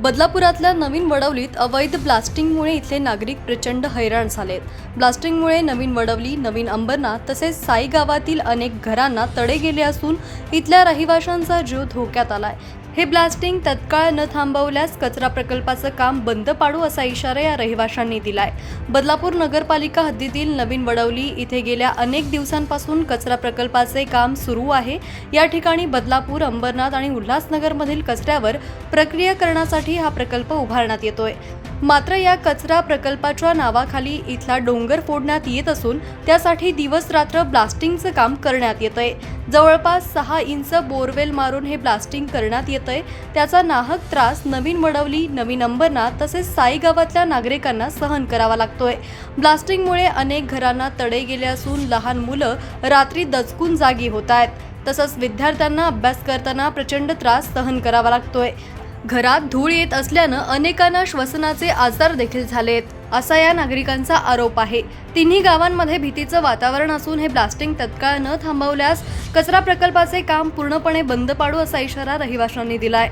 बदलापुरातल्या नवीन वडवलीत अवैध ब्लास्टिंगमुळे इथले नागरिक प्रचंड हैराण झालेत. ब्लास्टिंगमुळे नवीन वडवली नवीन अंबरनाथ तसेच साई गावातील अनेक घरांना तडे गेले असून इथल्या रहिवाशांचा जीव धोक्यात आलाय. हे ब्लास्टिंग तत्काळ न थांबवल्यास कचरा प्रकल्पाचं काम बंद पाडू असा इशारा या रहिवाशांनी दिलाय. बदलापूर नगरपालिका हद्दीतील नवीन वडवली इथे गेल्या अनेक दिवसांपासून कचरा प्रकल्पाचे काम सुरू आहे. या ठिकाणी बदलापूर अंबरनाथ आणि उल्हासनगरमधील कचऱ्यावर प्रक्रिया करण्यासाठी हा प्रकल्प उभारण्यात येतोय. मात्र या कचरा प्रकल्पाच्या नावाखाली इथला डोंगर फोडण्यात येत असून त्यासाठी दिवस रात्र ब्लास्टिंगचं काम करण्यात येतंय. जवळपास सहा इंच बोरवेल मारून हे ब्लास्टिंग करण्यात येतंय. त्याचा नाहक त्रास नवीन वडवली नवीन अंबरनाथ तसेच साई गावातल्या नागरिकांना सहन करावा लागतोय. ब्लास्टिंगमुळे अनेक घरांना तडे गेले असून लहान मुलं रात्री दचकून जागी होत आहेत तसंच विद्यार्थ्यांना अभ्यास करताना प्रचंड त्रास सहन करावा लागतोय. घरात धूळ येत असल्यानं अनेकांना श्वसनाचे आजार देखील झालेत. असा या नागरिकांचा आरोप आहे. तिन्ही गावांमध्ये भीतीचं वातावरण असून हे ब्लास्टिंग तत्काळ न थांबवल्यास कचरा प्रकल्पाचे काम पूर्णपणे बंद पाडू असा इशारा रहिवाशांनी दिलाय.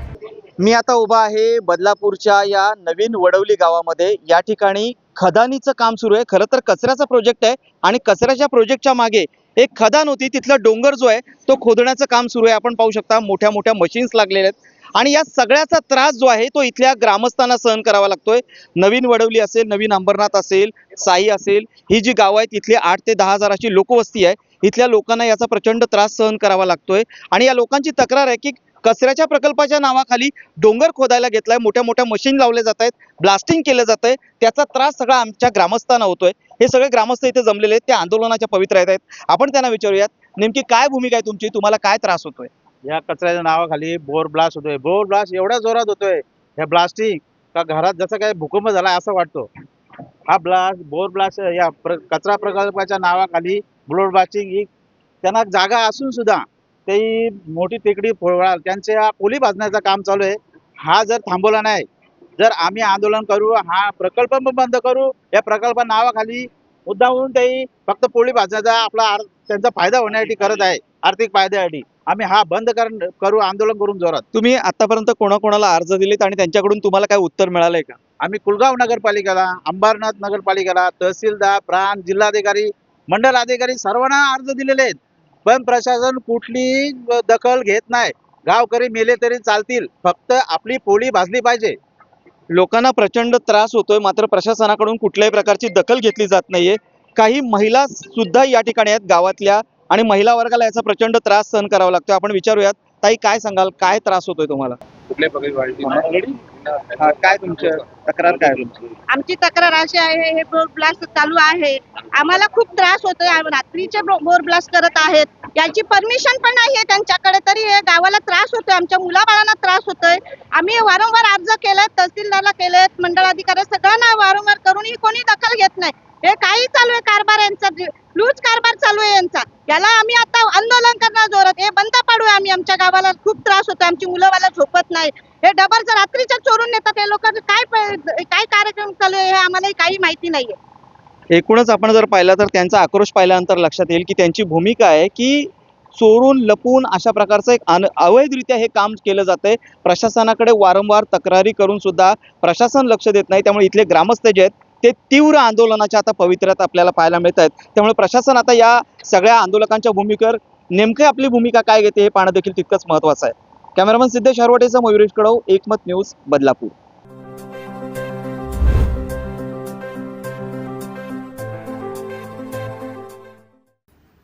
मी आता उभा आहे बदलापूरच्या या नवीन वडवली गावामध्ये. या ठिकाणी खदानीचं काम सुरू आहे. खरं तर कचऱ्याचा प्रोजेक्ट आहे आणि कचऱ्याच्या प्रोजेक्टच्या मागे एक खदान होती. तिथला डोंगर जो आहे तो खोदण्याचं काम सुरू आहे. आपण पाहू शकता मोठ्या मोठ्या मशीन्स लागलेल्या आहेत. आणि या सगळ्याचा त्रास जो आहे तो इथल्या ग्रामस्थांना सहन करावा लागतोय. नवीन वडवली असेल नवीन अंबरनाथ असेल साई असेल ही जी गावं आहेत इथली आठ ते दहा हजाराची लोकवस्ती आहे. इथल्या लोकांना याचा प्रचंड त्रास सहन करावा लागतोय. आणि या लोकांची तक्रार आहे की कचऱ्याच्या प्रकल्पाच्या नावाखाली डोंगर खोदायला घेतलाय. मोठ्या मोठ्या मशीन लावल्या जात आहेत. ब्लास्टिंग केलं जात आहे. त्याचा त्रास सगळा आमच्या ग्रामस्थांना होतोय. हे सगळे ग्रामस्थ इथे जमलेले आहेत. ते आंदोलनाच्या पवित्र आहेत. आपण त्यांना विचारूयात. नेमकी काय भूमिका आहे तुमची? तुम्हाला काय त्रास होतोय? या कचऱ्याच्या नावाखाली बोर ब्लास्ट होतोय. बोर ब्लास्ट एवढ्या जोरात होतोय. ह्या ब्लास्टिंग का घरात जसं काय भूकंप झाला असं वाटतो. हा ब्लास्ट बोर ब्लास्ट या प्र कचरा प्रकल्पाच्या नावाखाली बोर ब्लास्टिंग ही त्यांना जागा असून सुद्धा ते मोठी टेकडी फोडणार त्यांच्या पोली भाजण्याचं काम चालू आहे. हा जर थांबवला नाही जर आम्ही आंदोलन करू हा प्रकल्प पण बंद करू या प्रकल्प नावाखाली मुद्दामून ते फक्त पोळी भाजण्याचा आपला त्यांचा फायदा होण्यासाठी करत आहे आर्थिक फायद्यासाठी. आम्ही हा बंद कर करू आंदोलन करून जोरात. तुम्ही आतापर्यंत कोणाकोणाला अर्ज दिलेत आणि त्यांच्याकडून तुम्हाला काय उत्तर मिळालंय का? आम्ही कुलगाव नगरपालिकेला अंबरनाथ नगरपालिकेला तहसीलदार प्रांत जिल्हाधिकारी मंडल अधिकारी सर्वांना अर्ज दिलेले आहेत. पण प्रशासन कुठली दखल घेत नाही. गावकरी मेले तरी चालतील. फक्त आपली पोळी भाजली पाहिजे. लोकांना प्रचंड त्रास होतोय. मात्र प्रशासनाकडून कुठल्याही प्रकारची दखल घेतली जात नाहीये. काही महिला सुद्धा या ठिकाणी आहेत. गावातल्या आणि महिला वर्गाला याचा प्रचंड त्रास सहन करावा लागतोय आपण विचारूयात ताई काय सांगाल? काय त्रास होतोय तुम्हाला? हा, काय तुमचं तक्रार काय आहे तुमची? आमची तक्रार अशी आहे हे बोर ब्लास्ट चालू आहे. आम्हाला खूप त्रास होतोय. आम- रात्रीचे बो- बोर ब्लास्ट करत आहेत. याची परमिशन पण नाहीये त्यांच्याकडे तरी हे गावाला त्रास होतोय. आमच्या मुलाबाळांना त्रास होतोय. आम्ही वारंवार अर्ज केलेत तहसीलदारला केलेत मंडळ अधिकारी सगळ्यांना वारंवार करूनही कोणी दखल घेत नाही. हे काही चालू आहे कारभार यांचा. लूज कारभार चालू आहे यांचा. याला आम्ही आता आंदोलन करणार जोरात. हे बंद पाडूया आम्ही. आमच्या गावाला खूप त्रास होतो आमची मुलं मला झोपत नाही. हे डबर जर रात्रीच्या चोरून नेतात हे लोक काय काय कार्यक्रम चालू आहे हे आम्हाला काही माहिती नाहीये. एकूणच आपण जर पाहिलं तर त्यांचा आक्रोश पाहिल्यानंतर लक्षात येईल की त्यांची भूमिका आहे की चोरून लपून अशा प्रकारचं एक अन अवैधरित्या हे काम केलं जातंय. प्रशासनाकडे वारंवार तक्रारी करून सुद्धा प्रशासन लक्ष देत नाही. त्यामुळे इथले ग्रामस्थ जे आहेत ते तीव्र आंदोलनाच्या आता पवित्र्यात आपल्याला पाहायला मिळत आहेत त्यामुळे प्रशासन आता या सगळ्या आंदोलकांच्या भूमिकेवर नेमकी आपली भूमिका काय घेते हे पाहणं देखील तितकंच महत्वाचं आहे. कॅमेरामन सिद्धेश हरवटेचा मयुरेश कडव एकमत न्यूज बदलापूर.